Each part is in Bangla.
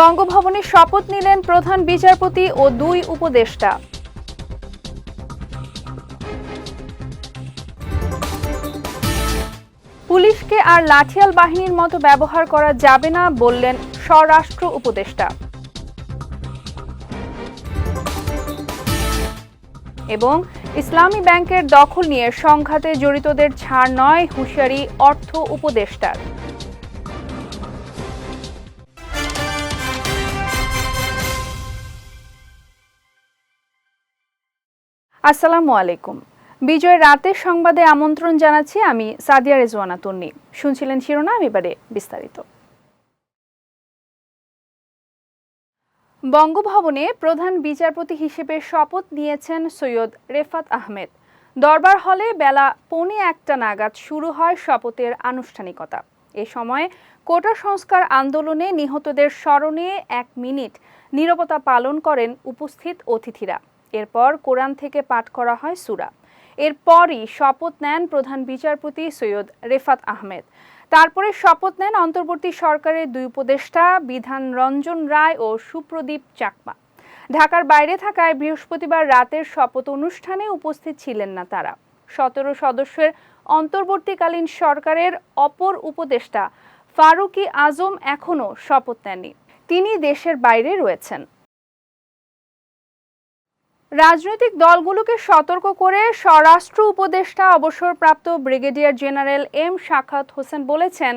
বঙ্গভবনে শপথ নিলেন প্রধান বিচারপতি ও দুই উপদেষ্টা। পুলিশকে আর লাঠিয়াল বাহিনীর মতো ব্যবহার করা যাবে না বললেন স্বরাষ্ট্র উপদেষ্টা। এবং ইসলামী ব্যাংকের দখল নিয়ে সংঘাতে জড়িতদের ছাড় নয় হুঁশিয়ারি অর্থ উপদেষ্টার। আসসালামু আলাইকুম। বিজয় রাতের সংবাদে আমন্ত্রণ জানাচ্ছি আমি সাদিয়া রেজওয়ানা তন্নি। শুনছিলেন শিরোনাম, এবারে বিস্তারিত। বঙ্গভবনে প্রধান বিচারপতি হিসেবে শপথ নিয়েছেন সৈয়দ রেফাত আহমেদ। দরবার হলে বেলা পৌনে একটা নাগাদ শুরু হয় শপথের আনুষ্ঠানিকতা। এ সময় কোটা সংস্কার আন্দোলনে নিহতদের স্মরণে এক মিনিট নীরবতা পালন করেন উপস্থিত অতিথিরা। এরপর কোরআন থেকে পাঠ করা হয় সুরা। এরপরই শপথ নেন প্রধান বিচারপতি সৈয়দ রেফাত আহমেদ। তারপরে শপথ নেন অন্তর্বর্তী সরকারের দুই উপদেষ্টা বিধান রঞ্জন রায় ও সুপ্রদীপ চাকমা। ঢাকার বাইরে থাকায় বৃহস্পতিবার রাতের শপথ অনুষ্ঠানে উপস্থিত ছিলেন না তারা। সতেরো সদস্যের অন্তর্বর্তীকালীন সরকারের অপর উপদেষ্টা ফারুকি আজম এখনও শপথ নেননি। তিনি দেশের বাইরে রয়েছেন। রাজনৈতিক দলগুলোকে সতর্ক করে স্বরাষ্ট্র উপদেষ্টা অবসরপ্রাপ্ত ব্রিগেডিয়ার জেনারেল এম শাখাত হোসেন বলেছেন,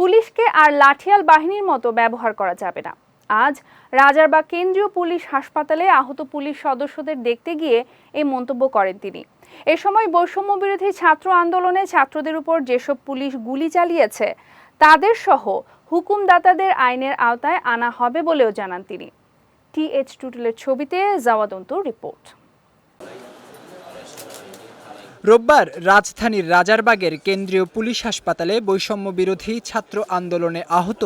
পুলিশকে আর লাঠিয়াল বাহিনীর মতো ব্যবহার করা যাবে না। আজ রাজারবাগ কেন্দ্রীয় পুলিশ হাসপাতালে আহত পুলিশ সদস্যদের দেখতে গিয়ে এই মন্তব্য করেন তিনি। এ সময় বৈষম্য বিরোধী ছাত্র আন্দোলনে ছাত্রদের উপর যেসব পুলিশ গুলি চালিয়েছে, তাদের সহ হুকুমদাতাদের আইনের আওতায় আনা হবে বলেও জানান তিনি। টিএইচ টুটুলের ছবিতে জাওয়াদন্ত রিপোর্ট। রোববার রাজধানীর রাজারবাগের কেন্দ্রীয় পুলিশ হাসপাতালে বৈষম্য বিরোধী ছাত্র আন্দোলনে আহত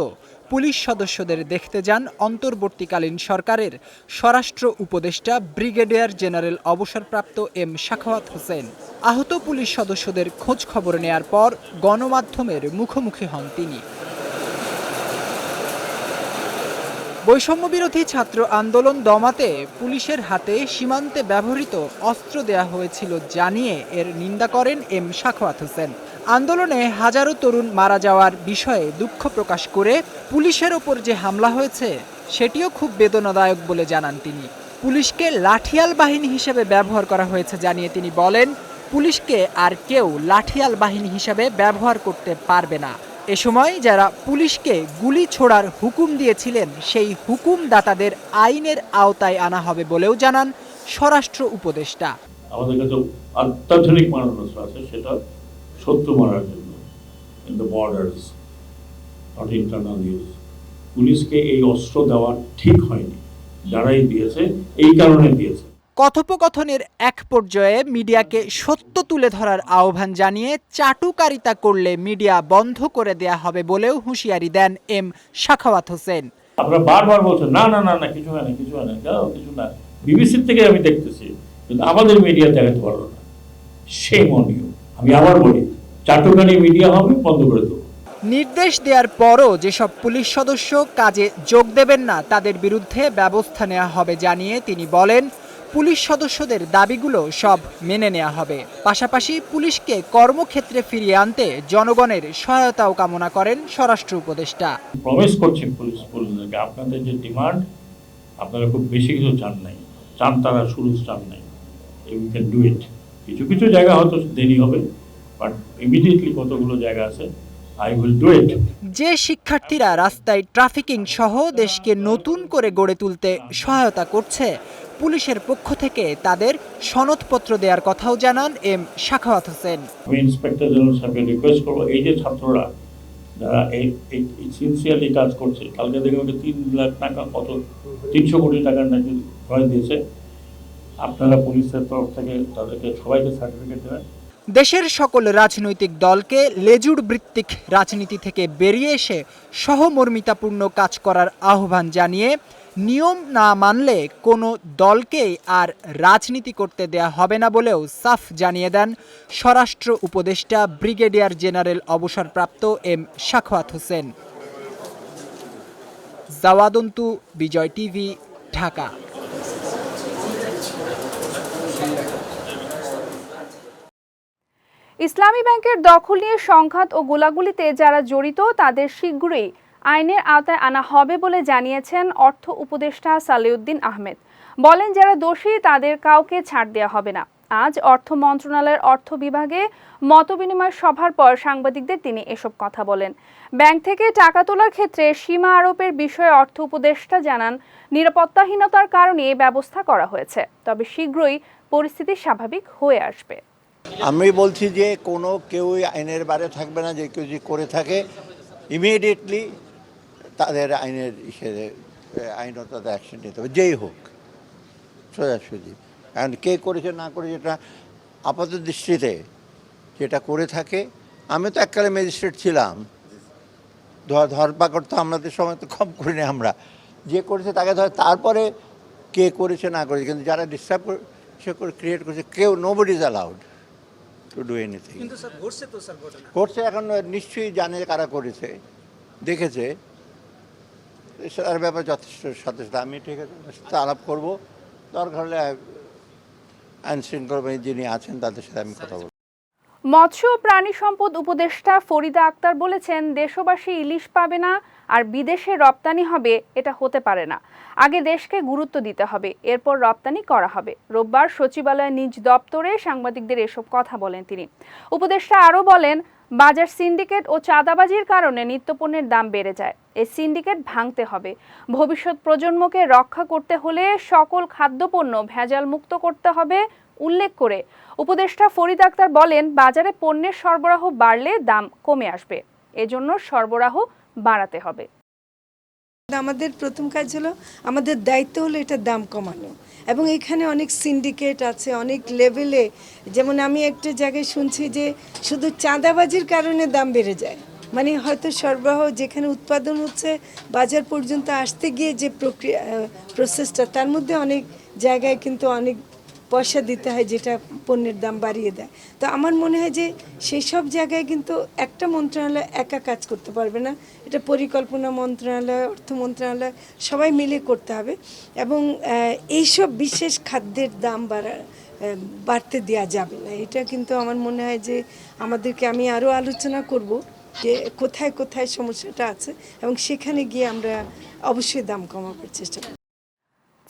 পুলিশ সদস্যদের দেখতে যান অন্তর্বর্তীকালীন সরকারের স্বরাষ্ট্র উপদেষ্টা ব্রিগেডিয়ার জেনারেল অবসরপ্রাপ্ত এম শাখাওয়াত হোসেন। আহত পুলিশ সদস্যদের খোঁজ খবর নেয়ার পর গণমাধ্যমের মুখোমুখি হন তিনি। বৈষম্য বিরোধী ছাত্র আন্দোলন দমাতে পুলিশের হাতে সীমান্তে ব্যবহৃত অস্ত্র দেয়া হয়েছিল জানিয়ে এর নিন্দা করেন এম শাখওয়াত হোসেন। আন্দোলনে হাজারো তরুণ মারা যাওয়ার বিষয়ে দুঃখ প্রকাশ করে পুলিশের ওপর যে হামলা হয়েছে, সেটিও খুব বেদনাদায়ক বলে জানান তিনি। পুলিশকে লাঠিয়াল বাহিনী হিসেবে ব্যবহার করা হয়েছে জানিয়ে তিনি বলেন, পুলিশকে আর কেউ লাঠিয়াল বাহিনী হিসেবে ব্যবহার করতে পারবে না। এ সময় যারা পুলিশকে গুলি ছোড়ার হুকুম দিয়েছিলেন, সেই হুকুমদাতাদের আইনের আওতায় আনা হবে বলেও জানান স্বরাষ্ট্র উপদেষ্টা। আমাদের কাছে অত্যাধুনিক মারণাস্ত্র আছে, সেটা শত্রু মারার জন্য। In the borders not internal use পুলিশকে এই অস্ত্র দেওয়া ঠিক হয়নি। যারাই দিয়েছে, এই কারণে দিয়েছে। কথোপকথনের এক পর্যায়ে মিডিয়াকে সত্য তুলে ধরার আহ্বান জানিয়ে চাটুকারিতা করলে মিডিয়া বন্ধ করে দেয়া হবে বলেও হুঁশিয়ারি দেন এম শাখাওয়াত হোসেন। আপনারা বারবার বলছেন না না না না কিছু হয় না কিছু হয় না যাও কিছু না। বিবিসির থেকে আমি দেখতেছি কিন্তু আমাদের মিডিয়া দেখাতে পারল না। সেই মনীয় আমি আবার বলি চাটুকারি মিডিয়া হবে বন্ধ করে দেবো। নির্দেশ দেওয়ার পরও যেসব পুলিশ সদস্য কাজে যোগ দেবেন না তাদের বিরুদ্ধে ব্যবস্থা নেওয়া হবে জানিয়ে তিনি বলেন পুলিশ সদস্যদের দাবিগুলো সব মেনে নেওয়া হবে। পাশাপাশি পুলিশকে কর্মক্ষেত্রে ফিরিয়ে আনতে জনগণের সহায়তাও কামনা করেন স্বরাষ্ট্র উপদেষ্টা। প্রমিস করছি পুলিশ পুলিশদেরকে আপনাদের যে ডিমান্ড, আপনারা খুব বেশি কিছু চান নাই। চান তারা শুরু, চান নাই। ইউ ক্যান ডু ইট কিছু কিছু জায়গা হয়তো দেরি হবে বাট ইমিডিয়েটলি কতগুলো জায়গা আছে আই উইল ডু ইট যে শিক্ষার্থীরা রাস্তায় ট্রাফিকিং সহ দেশকে নতুন করে গড়ে তুলতে সহায়তা করছে পুলিশের পক্ষ থেকে তাদের সনদপত্র দেওয়ার কথাও জানান এম শাখাওয়াত হোসেন। আমি ইন্সপেক্টর জেনারেল সাহেবকে রিকোয়েস্ট করব এই যে ছাত্ররা যারা এই সিনসিয়ারলি কাজ করছে কালকে দেখে আমাকে তিন লাখ টাকা কত তিনশো কোটি টাকার নাকি দিয়েছে। আপনারা পুলিশের তরফ থেকে তাদেরকে সবাইকে সার্টিফিকেট দেবেন। দেশের সকল রাজনৈতিক দলকে লেজুর রাজনীতি থেকে বেরিয়ে এসে সহমর্মিতাপূর্ণ কাজ করার আহ্বান জানিয়ে নিয়ম না মানলে কোনো দলকেই আর রাজনীতি করতে দেয়া হবে না বলেও সাফ জানিয়ে দেন স্বরাষ্ট্র উপদেষ্টা ব্রিগেডিয়ার জেনারেল অবসরপ্রাপ্ত এম শাখওয়াত হোসেন। জাওয়াদন্তু, বিজয় টিভি, ঢাকা। ইসলামী ব্যাংকের দখল নিয়ে সংঘাত ও গোলাগুলিতে যারা জড়িত, তাদের শীঘ্রই আইনের আওতায় আনা হবে বলে জানিয়েছেন অর্থ উপদেষ্টা সালেউদ্দিন আহমেদ। বলেন, যারা দোষী, তাদের কাউকে ছাড় দেওয়া হবে না। আজ অর্থ মন্ত্রণালয়ের অর্থ বিভাগে মতবিনিময় সভার পর সাংবাদিকদের তিনি এসব কথা বলেন। ব্যাংক থেকে টাকা তোলার ক্ষেত্রে সীমা আরোপের বিষয়ে অর্থ উপদেষ্টা জানান, নিরাপত্তাহীনতার কারণে ব্যবস্থা করা হয়েছে। তবে শীঘ্রই পরিস্থিতি স্বাভাবিক হয়ে আসবে। আমি বলছি যে কোনো কেউই আইনের বাইরে থাকবে না, যে কেউ যদি করে থাকে ইমিডিয়েটলি তাদের আইনের ইসে আইনত অ্যাকশন নিতে হবে, যেই হোক। সোজাসুজি কারণ কে করেছে, না করেছে, এটা আপাত দৃষ্টিতে যেটা করে থাকে, আমি তো এককালে ম্যাজিস্ট্রেট ছিলাম। ধর ধরপাকড় তো আমাদের সময় তো কম করিনি আমরা। যে করেছে তাকে ধর, তারপরে কে করেছে, না করেছে, কিন্তু যারা ডিস্টার্ব সে করে ক্রিয়েট করেছে, কেউ nobody is allowed to do anything ঘটছে এখন নিশ্চয়ই জানে কারা করেছে দেখেছে। তার ব্যাপারে যথেষ্ট সচেষ্ট আমি ঠিক আছে সাথে আলাপ করব। দরকার হলে আইন শৃঙ্খলা যিনি আছেন তাদের সাথে আমি কথা বলব। মৎস্য ও প্রাণী সম্পদ উপদেষ্টা ফরিদা আক্তার বলেছেন, দেশবাসী ইলিশ পাবে না আর বিদেশে রপ্তানি হবে, এটা হতে পারে না। আগে দেশকে গুরুত্ব দিতে হবে, এরপর রপ্তানি করা হবে। রোববার সচিবালয়ের নিজ দপ্তরে সাংবাদিকদের এসব কথা বলেন তিনি। উপদেষ্টা আরও বলেন, বাজার সিন্ডিকেট ও চাঁদাবাজির কারণে নিত্যপণ্যের দাম বেড়ে যায়। এই সিন্ডিকেট ভাঙতে হবে। ভবিষ্যৎ প্রজন্মকে রক্ষা করতে হলে সকল খাদ্যপণ্য ভেজাল মুক্ত করতে হবে উল্লেখ করে। উপদেষ্টা ফরিদ আক্তার বলেন, বাজারে পণ্যের সরবরাহ বাড়লে দাম কমে আসবে। এজন্য সরবরাহ বাড়াতে হবে। আমাদের প্রথম কাজ হলো, আমাদের দায়িত্ব হলো এটার দাম কমানো। এবং এখানে অনেক সিন্ডিকেট আছে, অনেক লেভেলে। যেমন আমি একটা জায়গায় শুনছি যে শুধু চাঁদাবাজির কারণে দাম বেড়ে যায়। মানে হয়তো সরবরাহ যেখানে উৎপাদন হচ্ছে, বাজার পর্যন্ত আসতে গিয়ে যে প্রক্রিয়া প্রসেসটা তার মধ্যে অনেক জায়গায় কিন্তু অনেক পয়সা দিতে হয়, যেটা পণ্যের দাম বাড়িয়ে দেয়। তো আমার মনে হয় যে সেই সব জায়গায় কিন্তু একটা মন্ত্রণালয় একা কাজ করতে পারবে না। এটা পরিকল্পনা মন্ত্রণালয়, অর্থ মন্ত্রণালয়, সবাই মিলে করতে হবে। এবং এইসব বিশেষ খাদ্যের দাম বাড়া বাড়তে দেওয়া যাবে না। এটা কিন্তু আমার মনে হয় যে আমাদেরকে আমি আরও আলোচনা করব যে কোথায় কোথায় সমস্যাটা আছে। এবং সেখানে গিয়ে আমরা অবশ্যই দাম কমাবার চেষ্টা করব।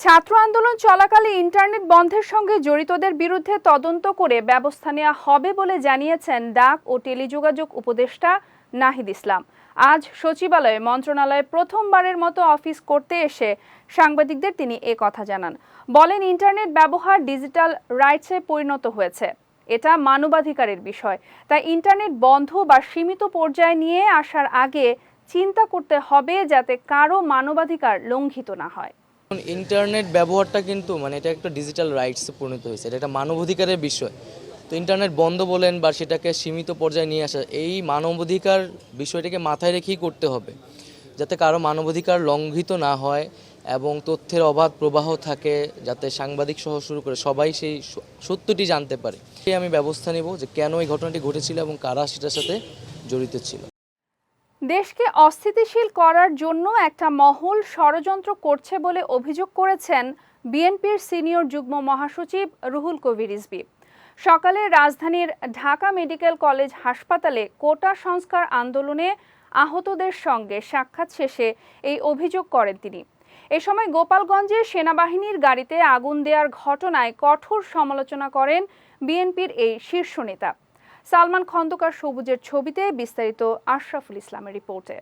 ছাত্র আন্দোলন চলাকালে ইন্টারনেট বন্ধের সঙ্গে জড়িতদের বিরুদ্ধে তদন্ত করে ব্যবস্থা নেওয়া হবে বলে জানিয়েছেন ডাক ও টেলিযোগাযোগ উপদেষ্টা নাহিদ ইসলাম। আজ সচিবালয়ে মন্ত্রণালয়ে প্রথমবারের মতো অফিস করতে এসে সাংবাদিকদের তিনি এ কথা জানান। বলেন, ইন্টারনেট ব্যবহার ডিজিটাল রাইটসে পরিণত হয়েছে। এটা মানবাধিকারের বিষয়। তাই ইন্টারনেট বন্ধ বা সীমিত পর্যায়ে নিয়ে আসার আগে চিন্তা করতে হবে যাতে কারও মানবাধিকার লঙ্ঘিত না হয়। ইন্টারনেট ব্যবহারটা কিন্তু মানে এটা একটা ডিজিটাল রাইটসে পরিণত হয়েছে, এটা একটা মানবাধিকারের বিষয়। তো ইন্টারনেট বন্ধ বলেন বা সেটাকে সীমিত পর্যায়ে নিয়ে আসা, এই মানবাধিকার বিষয়টাকে মাথায় রেখেই করতে হবে, যাতে কারও মানবাধিকার লঙ্ঘিত না হয় এবং তথ্যের অবাধ প্রবাহ থাকে, যাতে সাংবাদিক সহ শুরু করে সবাই সেই সত্যটি জানতে পারে। আমি ব্যবস্থা নেব যে কেন এই ঘটনাটি ঘটেছিল এবং কারা সেটার সাথে জড়িত ছিল। দেশকে অস্থিতিশীল করার জন্য একটা মহল ষড়যন্ত্র করছে বলে অভিযোগ করেছেন বিএনপির সিনিয়র যুগ্ম মহাসচিব রুহুল কবির রিজভী। সকালে রাজধানীর ঢাকা মেডিকেল কলেজ হাসপাতালে কোটা সংস্কার আন্দোলনে আহতদের সঙ্গে সাক্ষাৎ শেষে এই অভিযোগ করেন তিনি। এ সময় গোপালগঞ্জে সেনাবাহিনীর গাড়িতে আগুন দেওয়ার ঘটনায় কঠোর সমালোচনা করেন বিএনপির এই শীর্ষ নেতা। সালমান খন্দকার সবুজের ছবিতে বিস্তারিত আশরাফুল ইসলামের রিপোর্টে।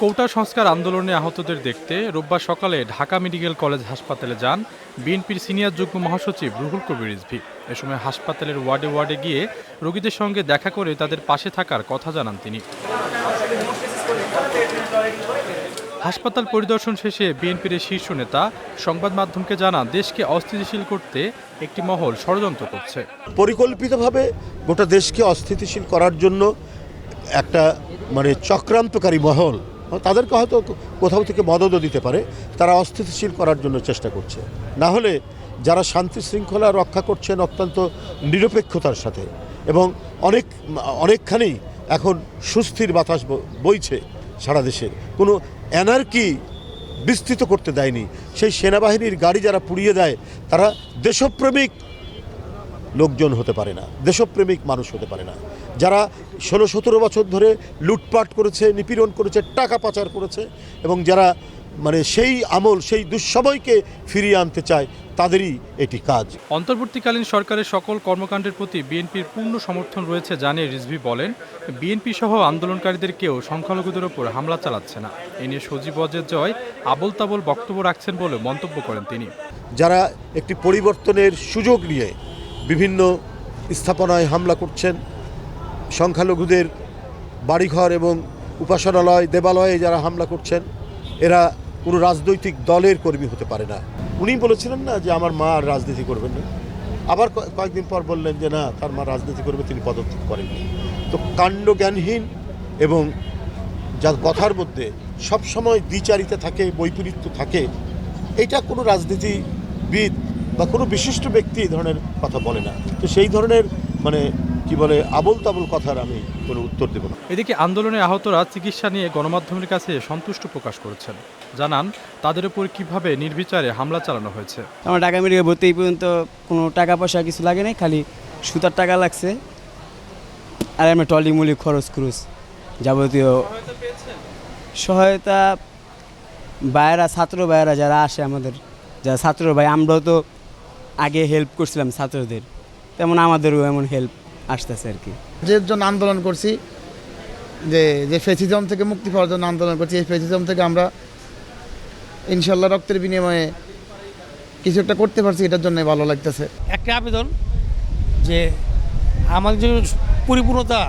কৌটা সংস্কার আন্দোলনে আহতদের দেখতে রোববার সকালে ঢাকা মেডিকেল কলেজ হাসপাতালে যান বিএনপির সিনিয়র যুগ্ম মহাসচিব রুহুল কবির রিজভী। এ সময় হাসপাতালের ওয়ার্ডে ওয়ার্ডে গিয়ে রোগীদের সঙ্গে দেখা করে তাদের পাশে থাকার কথা জানান তিনি। হাসপাতাল পরিদর্শন শেষে বিএনপির শীর্ষ নেতা সংবাদ মাধ্যমকে জানান, দেশকে অস্থিতিশীল করতে একটি মহল ষড়যন্ত্র করছে। পরিকল্পিতভাবে গোটা দেশকে অস্থিতিশীল করার জন্য একটা মানে চক্রান্তকারী মহল, তাদেরকে হয়তো কোথাও থেকে মদতও দিতে পারে, তারা অস্থিতিশীল করার জন্য চেষ্টা করছে। না হলে যারা শান্তি শৃঙ্খলা রক্ষা করছেন অত্যন্ত নিরপেক্ষতার সাথে এবং অনেক, অনেকখানি এখন সুস্থির বাতাস বইছে সারা দেশের। কোনো অ্যানার্কি বিস্তৃত করতে দেয়নি। সেই সেনাবাহিনীর গাড়ি যারা পুড়িয়ে দেয়, তারা দেশপ্রেমিক লোকজন হতে পারে না, দেশপ্রেমিক মানুষ হতে পারে না। যারা ষোলো সতেরো বছর ধরে লুটপাট করেছে, নিপীড়ন করেছে, টাকা পাচার করেছে এবং যারা মানে সেই আমল, সেই দুঃসময়কে ফিরিয়ে আনতে চায় তাদেরই এটি কাজ। অন্তর্বর্তীকালীন সরকারের সকল কর্মকাণ্ডের প্রতি বিএনপির পূর্ণ সমর্থন রয়েছে জানিয়ে রিজভি বলেন বিএনপি সহ আন্দোলনকারীদের কেউ সংখ্যালঘুদের ওপর হামলা চালাচ্ছে না। এ নিয়ে সজীব অজের জয় আবল তাবল বক্তব্য রাখছেন বলে মন্তব্য করেন তিনি। যারা একটি পরিবর্তনের সুযোগ নিয়ে বিভিন্ন স্থাপনায় হামলা করছেন সংখ্যালঘুদের বাড়িঘর এবং উপাসনালয় দেবালয়ে যারা হামলা করছেন এরা কোনো রাজনৈতিক দলের কর্মী হতে পারে না। উনি বলেছিলেন না যে আমার মা আর রাজনীতি করবেন না। আবার কয়- কয়েকদিন পর বললেন যে না, তার মা রাজনীতি করবে, তিনি পদত্যাগ করেননি। তো কাণ্ড জ্ঞানহীন এবং যার কথার মধ্যে সবসময় দ্বিচারিতা থাকে, বৈপরীত্য থাকে, এটা কোনো রাজনীতিবিদ বা কোনো বিশিষ্ট ব্যক্তি এই ধরনের কথা বলে না। তো সেই ধরনের মানে কি বলে আবল তাবল কথার আমি কোনো উত্তর দেব না। এদিকে আন্দোলনে আহতরা চিকিৎসা নিয়ে গণমাধ্যমের কাছে সন্তুষ্ট প্রকাশ করেছেন। জানান তাদের উপর কীভাবে নির্বিচারে হামলা চালানো হয়েছে। আমার ঢাকা মেডিকেল ভর্তি এই পর্যন্ত কোনো টাকা পয়সা কিছু লাগে নাই খালি সুতার টাকা লাগছে। আর আমি টলি মুলি খরচ খরচ যাবতীয় সহায়তা ভাইয়েরা ছাত্র ভাইয়েরা যারা আসে আমাদের যারা ছাত্র ভাই আমরাও তো আগে হেল্প করছিলাম ছাত্রদের। তেমন আমাদেরও এমন হেল্প আসতেছে আর কি। যে জন্য আন্দোলন করছি যে যে ফেসিজম থেকে মুক্তি পাওয়ার জন্য আন্দোলন করছি এই ফেসিজম থেকে আমরা ইনশাল্লাহ রক্তের বিনিময়ে কিছু একটা করতে পারছি এটার জন্য ভালো লাগতেছে। একটা আবেদন যে আমাদের যে পরিপূর্ণতা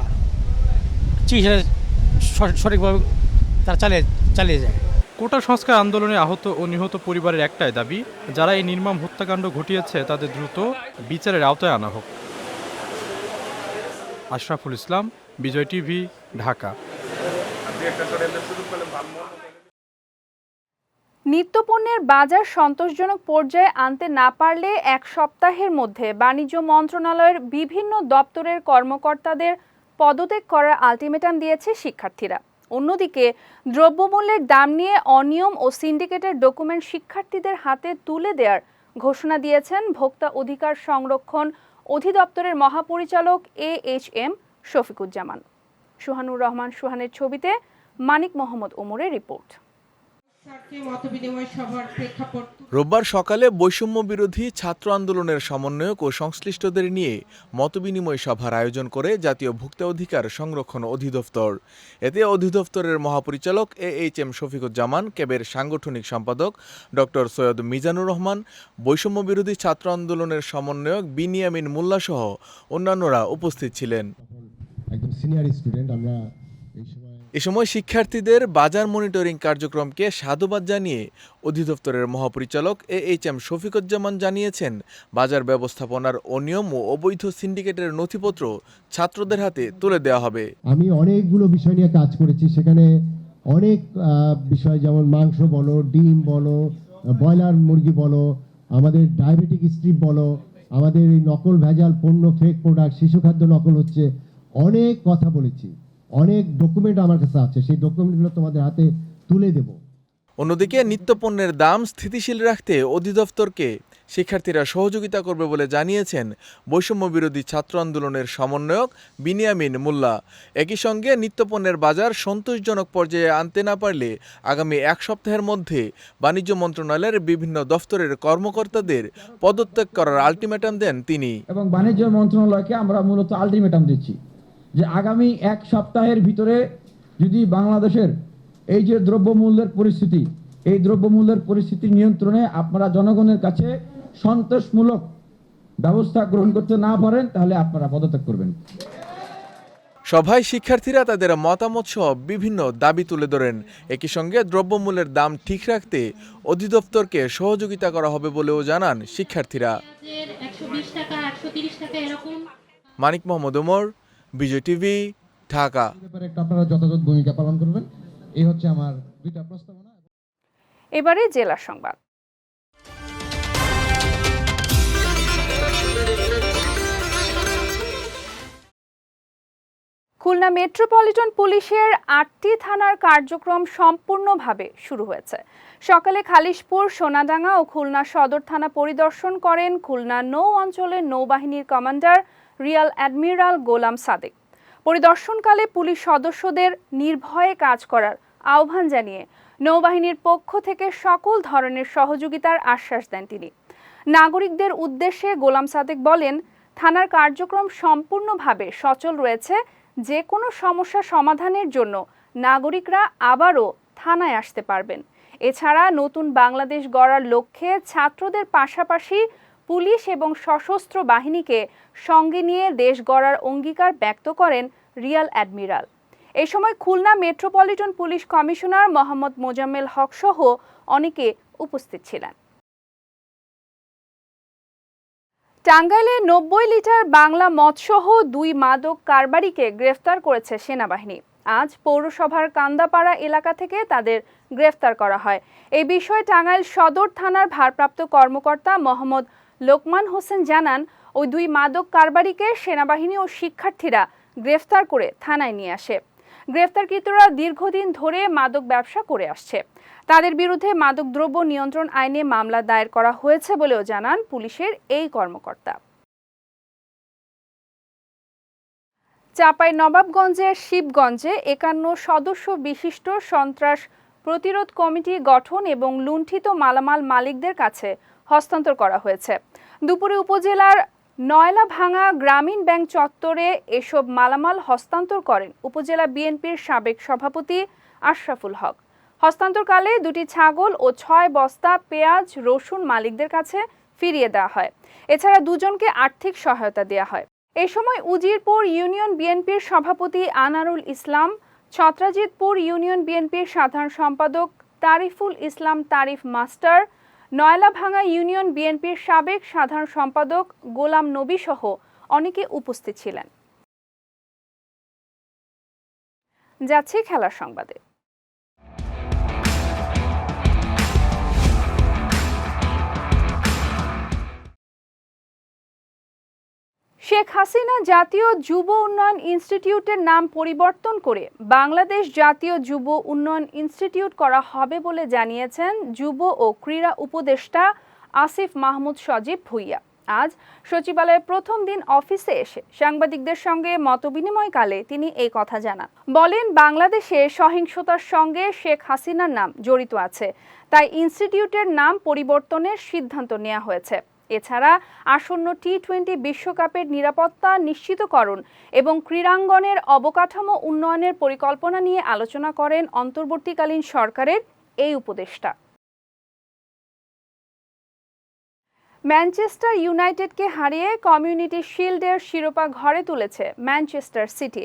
চিকিৎসা সঠিকভাবে তারা চালিয়ে চালিয়ে যায়। কোটা সংস্কার আন্দোলনে আহত ও নিহত পরিবারের একটাই দাবি যারা এই নির্মম হত্যাকাণ্ড ঘটিয়েছে তাদের দ্রুত বিচারের আওতায় আনা হোক। আশরাফুল ইসলাম, বিজয় টিভি, ঢাকা। নিত্যপণ্যের বাজার সন্তোষজনক পর্যায়ে আনতে না পারলে এক সপ্তাহের মধ্যে বাণিজ্য মন্ত্রণালয়ের বিভিন্ন দপ্তরের কর্মকর্তাদের পদত্যাগ করার আলটিমেটাম দিয়েছে শিক্ষার্থীরা। অন্যদিকে, দ্রব্যমূল্যের দাম নিয়ে অনিয়ম ও সিন্ডিকেটের ডকুমেন্ট শিক্ষার্থীদের হাতে তুলে দেওয়ার ঘোষণা দিয়েছেন ভোক্তা অধিকার সংরক্ষণ অধিদপ্তরের মহাপরিচালক A H M Shafiquzzaman. Suhanur Rahman সুহানের ছবিতে মানিক মোহাম্মদ ওমরের রিপোর্ট। রোববার সকালে বৈষম্য বিরোধী ছাত্র আন্দোলনের সমন্বয়ক ও সংশ্লিষ্টদের নিয়ে মতবিনিময় সভার আয়োজন করে জাতীয় ভোক্তা অধিকার সংরক্ষণ অধিদপ্তর। এতে অধিদপ্তরের মহাপরিচালক এ এইচ এম শফিকুজ্জামান ক্যাবের সাংগঠনিক সম্পাদক ডক্টর সৈয়দ মিজানুর রহমান বৈষম্য বিরোধী ছাত্র আন্দোলনের সমন্বয়ক বিনিয়ামিন মোল্লা সহ অন্যান্যরা উপস্থিত ছিলেন। একদম সিনিয়র স্টুডেন্ট আমরা এ সময় শিক্ষার্থীদের বাজার মনিটরিং কার্যক্রমকে সাধুবাদ জানিয়ে অধিদপ্তরের মহাপরিচালক এ এইচ এম শফিকুজ্জামান জানিয়েছেন, বাজার ব্যবস্থাপনার অনিয়ম ও অবৈধ সিন্ডিকেটের নথিপত্র ছাত্রদের হাতে তুলে দেওয়া হবে। আমি অনেকগুলো বিষয় নিয়ে কাজ করেছি, সেখানে অনেক বিষয় যেমন মাংস বলো, ডিম বলো, ব্রয়লার মুরগি বলো, আমাদের ডায়াবেটিক স্ট্রিপ বলো, আমাদের এই নকল ভেজাল পণ্য ফেক প্রোডাক্ট শিশু খাদ্য নকল হচ্ছে, অনেক কথা বলেছি। অনেক ডকুমেন্ট আমার কাছে আছে সেই ডকুমেন্টগুলো তোমাদের হাতে তুলে দেবো। অন্যদিকে নিত্যপণ্যের দাম স্থিতিশীল রাখতে অধিদপ্তরকে শিক্ষার্থীরা সহযোগিতা করবে বলে জানিয়েছেন বৈষম্য বিরোধী ছাত্র আন্দোলনের সমন্বয়ক বিনিয়ামিন মোল্লা। একই সঙ্গে নিত্যপণ্যের বাজার সন্তোষজনক পর্যায়ে আনতে না পারলে আগামী এক সপ্তাহের মধ্যে বাণিজ্য মন্ত্রণালয়ের বিভিন্ন দফতরের কর্মকর্তাদের পদত্যাগ করার আলটিমেটাম দেন তিনি। এবং বাণিজ্য মন্ত্রণালয়কে আমরা মূলত আলটিমেটাম দিচ্ছি। যে আগামী এক সপ্তাহের ভিতরে যদি বাংলাদেশের এই যে দ্রব্যমূল্যের পরিস্থিতি এই দ্রব্যমূল্যের পরিস্থিতি নিয়ন্ত্রণে আপনারা জনগণের কাছে সন্তোষমূলক ব্যবস্থা গ্রহণ করতে না পারেন তাহলে আপনারা পদত্যাগ করবেন। সভায় শিক্ষার্থীরা তাদের মতামত সহ বিভিন্ন দাবি তুলে ধরেন। একই সঙ্গে দ্রব্যমূল্যের দাম ঠিক রাখতে অধিদপ্তরকে সহযোগিতা করা হবে বলেও জানান শিক্ষার্থীরা। মানিক মোহাম্মদ ওমর বিজয় টিভি ঢাকা। আপনারা যথাযথ ভূমিকা পালন করবেন। এই হচ্ছে আমার দুইটা প্রস্তাবনা। এবারে জেলা সংবাদ। খুলনা মেট্রোপলিটন পুলিশের আটটি থানার কার্যক্রম সম্পূর্ণভাবে শুরু হয়েছে। সকালে খালিশপুর, সোনাডাঙ্গা ও খুলনা সদর থানা পরিদর্শন করেন খুলনা নৌ অঞ্চলের নৌবাহিনীর commander rear admiral Golam Sadek. পরিদর্শনকালে police সদস্যদের নির্ভয়ে কাজ করার আহ্বান জানিয়ে নৌবাহিনীর পক্ষ থেকে সকল ধরনের সহযোগিতার আশ্বাস দেন তিনি। নাগরিকদের উদ্দেশ্যে গোলাম সাদেক বলেন, থানার কার্যক্রম সম্পূর্ণভাবে সচল রয়েছে। যে কোনো সমস্যা সমাধানের জন্য নাগরিকরা আবারও থানায় আসতে পারবেন। এছাড়া নতুন বাংলাদেশ গড়ার লক্ষ্যে ছাত্রদের পাশাপাশি পুলিশ এবং সশস্ত্র বাহিনীকে সঙ্গে নিয়ে দেশ গড়ার অঙ্গীকার ব্যক্ত করেন রিয়াল অ্যাডমিরাল। এ সময় Khulna metropolitan police commissioner Mohammad Mozammel Haque সহ অনেকে উপস্থিত ছিলেন। টাঙ্গাইলে নব্বই লিটার বাংলা মদসহ দুই মাদক কারবারিকে গ্রেফতার করেছে সেনাবাহিনী। আজ পৌরসভার কান্দাপাড়া এলাকা থেকে তাদের গ্রেফতার করা হয়। এই বিষয়ে টাঙ্গাইল সদর থানার ভারপ্রাপ্ত কর্মকর্তা মোহাম্মদ লোকমান হোসেন জানান, ওই দুই মাদক কারবারিকে সেনাবাহিনী ও শিক্ষার্থীরা গ্রেফতার করে থানায় নিয়ে আসে। গ্রেফতারকৃতরা দীর্ঘদিন ধরে মাদক ব্যবসা করে আসছে। তাদের বিরুদ্ধে মাদকদ্রব্য নিয়ন্ত্রণ আইনে মামলা দায়ের করা হয়েছে বলেও জানান পুলিশের এই কর্মকর্তা। চাপাই নবাবগঞ্জের শিবগঞ্জে একান্ন সদস্য বিশিষ্ট সন্ত্রাস প্রতিরোধ কমিটি গঠন এবং লুণ্ঠিত মালামাল মালিকদের কাছে হস্তান্তর করা হয়েছে। দুপুরে উপজেলার নয়লা ভাঙা গ্রামীণ ব্যাংক চত্বরে এসব মালামাল হস্তান্তর করেন উপজেলা বিএনপির সাবেক সভাপতি আশরাফুল হক। হস্তান্তরকালে দুটি ছাগল ও ছয় বস্তা পেঁয়াজ, রসুন মালিকদের কাছে ফিরিয়ে দেওয়া হয়। এছাড়া দুজনকে আর্থিক সহায়তা দেওয়া হয়। এ সময় উজিরপুর ইউনিয়ন বিএনপির সভাপতি আনারুল ইসলাম, ছত্রাজিতপুর ইউনিয়ন বিএনপির সাধারণ সম্পাদক তারিফুল ইসলাম তারিফ মাস্টার, নয়লাভাঙ্গা ইউনিয়ন বিএনপির সাবেক সাধারণ সম্পাদক গোলাম নবী সহ অনেকে উপস্থিত ছিলেন। যাচ্ছি খেলার সংবাদে। শেখ হাসিনা জাতীয় যুব উন্নয়ন ইনস্টিটিউটের নাম পরিবর্তন করে বাংলাদেশ জাতীয় যুব উন্নয়ন ইনস্টিটিউট করা হবে বলে জানিয়েছেন যুব ও ক্রীড়া উপদেষ্টা আসিফ মাহমুদ সজীব ভুইয়া। আজ সচিবালয়ের প্রথম দিন অফিসে এসে সাংবাদিকদের সঙ্গে মতবিনিময়কালে তিনি এই কথা জানান। বলেন, বাংলাদেশে সহিংসতার সঙ্গে শেখ হাসিনার নাম জড়িত আছে, তাই ইনস্টিটিউটের নাম পরিবর্তনের সিদ্ধান্ত নেওয়া হয়েছে। এছাড়া আসন্ন টি টোয়েন্টি বিশ্বকাপের নিরাপত্তা নিশ্চিতকরণ এবং ক্রীড়াঙ্গনের অবকাঠামো উন্নয়নের পরিকল্পনা নিয়ে আলোচনা করেন অন্তর্বর্তীকালীন সরকারের এই উপদেষ্টা। ম্যানচেস্টার ইউনাইটেডকে হারিয়ে কমিউনিটি শিল্ডের শিরোপা ঘরে তুলেছে ম্যানচেস্টার সিটি।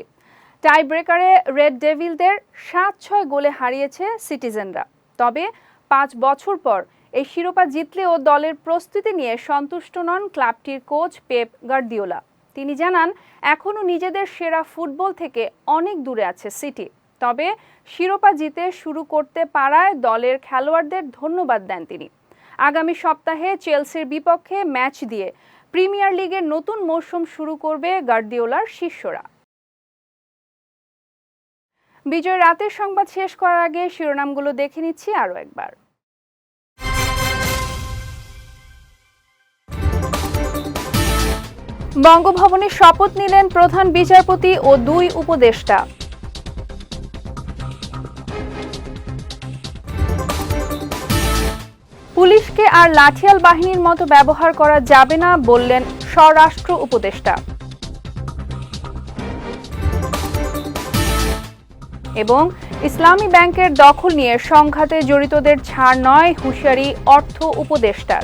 টাই ব্রেকারে রেড ডেভিলদের সাত ছয় গোলে হারিয়েছে সিটিজেনরা। তবে পাঁচ বছর পর এই শিরোপা জিতলেও দলের প্রস্তুতি নিয়ে সন্তুষ্ট নন ক্লাবটির কোচ পেপ গার্দিওলা। তিনি জানান, এখনও নিজেদের সেরা ফুটবল থেকে অনেক দূরে আছে সিটি। তবে শিরোপা জিতে শুরু করতে পারায় দলের খেলোয়াড়দের ধন্যবাদ দেন তিনি। আগামী সপ্তাহে চেলসির বিপক্ষে ম্যাচ দিয়ে প্রিমিয়ার লিগের নতুন মৌসুম শুরু করবে গার্দিওলার শিষ্যরা। বিজয় রাতের সংবাদ শেষ করার আগে শিরোনামগুলো দেখে নিচ্ছি আরও একবার। বঙ্গভবনে শপথ নিলেন প্রধান বিচারপতি ও দুই উপদেষ্টা। পুলিশকে আর লাঠিয়াল বাহিনীর মতো ব্যবহার করা যাবে না বললেন স্বরাষ্ট্র উপদেষ্টা। এবং ইসলামী ব্যাংকের দখল নিয়ে সংঘাতে জড়িতদের ছাড় নয় হুঁশিয়ারি অর্থ উপদেষ্টার।